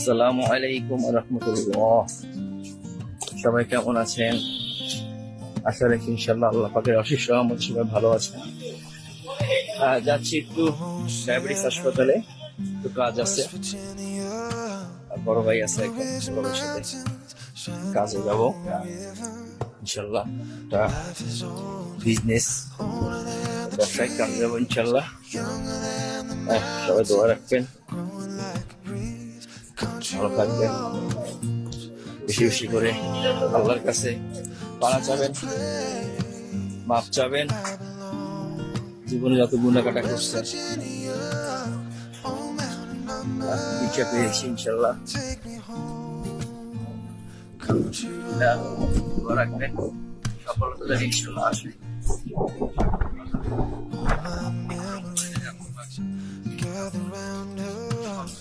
আসসালামু আলাইকুম রহমতুল্লাহ সবাই কেমন আছেন? আশা রাখি ইনশাল্লাহ আল্লাহ পাকের অশেষ রহমত, সবাই ভালো আছেন। যাচ্ছি একটু ডায়াবেটিস হাসপাতালে। একটু কাজ আছে। বড় ভাই আছে এখন সাথে। কাজে যাব। ইনশাল্লাহ একটা বিজনেস ব্যবসায়িক কাজে যাব ইনশাল্লাহ সবাই দোয়া রাখবেন। ভালো থাকবেন। বেশি বেশি করে আল্লাহর কাছে পাড়া যাবেন মাপ চাবেন। জীবনে যত গুণাকাটা করছেন ইচ্ছা পেয়েছি ইনশাল্লাহ। Gather round her.